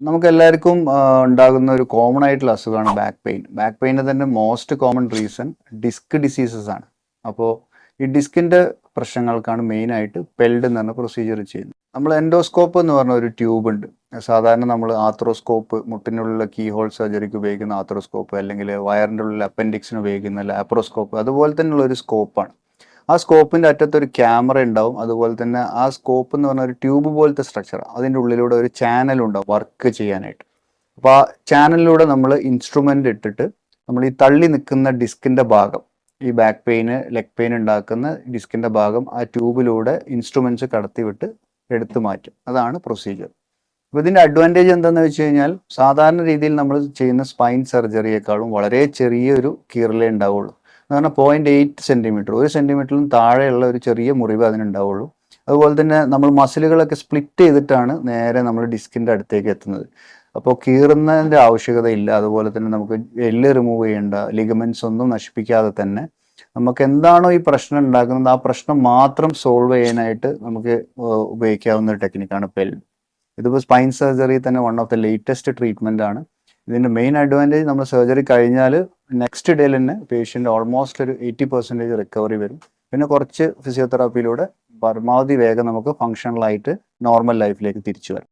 നമുക്ക് എല്ലാവർക്കും ഉണ്ടാകുന്ന ഒരു കോമൺ ആയിട്ടുള്ള അസുഖമാണ് ബാക്ക് പെയിൻ ബാക്ക് പെയിന്റെ തന്നെ most common reason disc diseases ആണ്. അപ്പോൾ ഈ ഡിസ്കിന്റെ പ്രശ്നങ്ങൾക്കാണ് മെയിനായിട്ട് പെൽഡ് എന്ന് പറഞ്ഞ പ്രൊസീജിയർ ചെയ്യുന്നത്. നമ്മൾ എൻഡോസ്കോപ്പ് എന്ന് പറഞ്ഞ ഒരു ട്യൂബ് ഉണ്ട്. സാധാരണ നമ്മൾ ആത്രോസ്കോപ്പ് മുട്ടിനുള്ള കീ ഹോൾ സർജറിക്ക് ഉപയോഗിക്കുന്ന ആത്രോസ്കോപ്പ് അല്ലെങ്കിൽ വയറിന്റെ ഉള്ളിൽ അപ്പൻഡിക്സിന് ഉപയോഗിക്കുന്ന ലാപ്രോസ്കോപ്പ് അതുപോലെ തന്നെയുള്ള ഒരു സ്കോപ്പാണ് ആ സ്കോപ്പിന്റെ അറ്റത്തൊരു ക്യാമറ ഉണ്ടാവും. അതുപോലെ തന്നെ ആ സ്കോപ്പ് എന്ന് പറഞ്ഞ ഒരു ട്യൂബ് പോലത്തെ സ്ട്രക്ചർ അതിന്റെ ഉള്ളിലൂടെ ഒരു ചാനൽ ഉണ്ടാവും വർക്ക് ചെയ്യാനായിട്ട്. അപ്പോൾ ആ ചാനലിലൂടെ നമ്മൾ ഇൻസ്ട്രുമെന്റ് ഇട്ടിട്ട് നമ്മൾ ഈ തള്ളി നിൽക്കുന്ന ഡിസ്കിന്റെ ഭാഗം ഈ ബാക്ക് പെയിന് ലെഗ് പെയിൻ ഉണ്ടാക്കുന്ന ഡിസ്കിന്റെ ഭാഗം ആ ട്യൂബിലൂടെ ഇൻസ്ട്രുമെന്റ്സ് കടത്തിവിട്ട് എടുത്തു മാറ്റും. അതാണ് പ്രൊസീജിയർ അപ്പോൾ ഇതിന്റെ അഡ്വാന്റേജ് എന്താണെന്ന് വെച്ച് കഴിഞ്ഞാൽ സാധാരണ രീതിയിൽ നമ്മൾ ചെയ്യുന്ന സ്പൈൻ സർജറിയേക്കാളും വളരെ ചെറിയൊരു കീറലേ ഉണ്ടാവുള്ളൂ. എന്ന് പറഞ്ഞാൽ പോയിന്റ് എയ്റ്റ് സെന്റിമീറ്റർ ഒരു സെന്റിമീറ്ററിലും താഴെയുള്ള ഒരു ചെറിയ മുറിവ് അതിനുണ്ടാവുള്ളൂ. അതുപോലെ തന്നെ നമ്മൾ മസിലുകളൊക്കെ സ്പ്ലിറ്റ് ചെയ്തിട്ടാണ് നേരെ നമ്മൾ ഡിസ്കിന്റെ അടുത്തേക്ക് എത്തുന്നത്. അപ്പോൾ കീറുന്നതിന്റെ ആവശ്യകതയില്ല അതുപോലെ തന്നെ നമുക്ക് എല്ല് റിമൂവ് ചെയ്യേണ്ട ലിഗമെന്റ്സ് ഒന്നും നശിപ്പിക്കാതെ തന്നെ നമുക്ക് എന്താണോ ഈ പ്രശ്നം ഉണ്ടാക്കുന്നത് ആ പ്രശ്നം മാത്രം സോൾവ് ചെയ്യാനായിട്ട് നമുക്ക് ഉപയോഗിക്കാവുന്ന ഒരു ടെക്നിക്കാണ് പെൽ ഇതിപ്പോൾ സ്പൈൻ സർജറി തന്നെ one of the latest treatment ആണ്. ഇതിന്റെ മെയിൻ അഡ്വാന്റേജ് നമ്മൾ സർജറി കഴിഞ്ഞാൽ നെക്സ്റ്റ് ഡേയിൽ തന്നെ പേഷ്യന്റ് ഓൾമോസ്റ്റ് ഒരു എയ്റ്റി പെർസെന്റേജ് റിക്കവറി വരും. പിന്നെ കുറച്ച് ഫിസിയോതെറാപ്പിയിലൂടെ പരമാവധി വേഗം നമുക്ക് ഫങ്ഷണലായിട്ട് നോർമൽ ലൈഫിലേക്ക് തിരിച്ചു വരാം.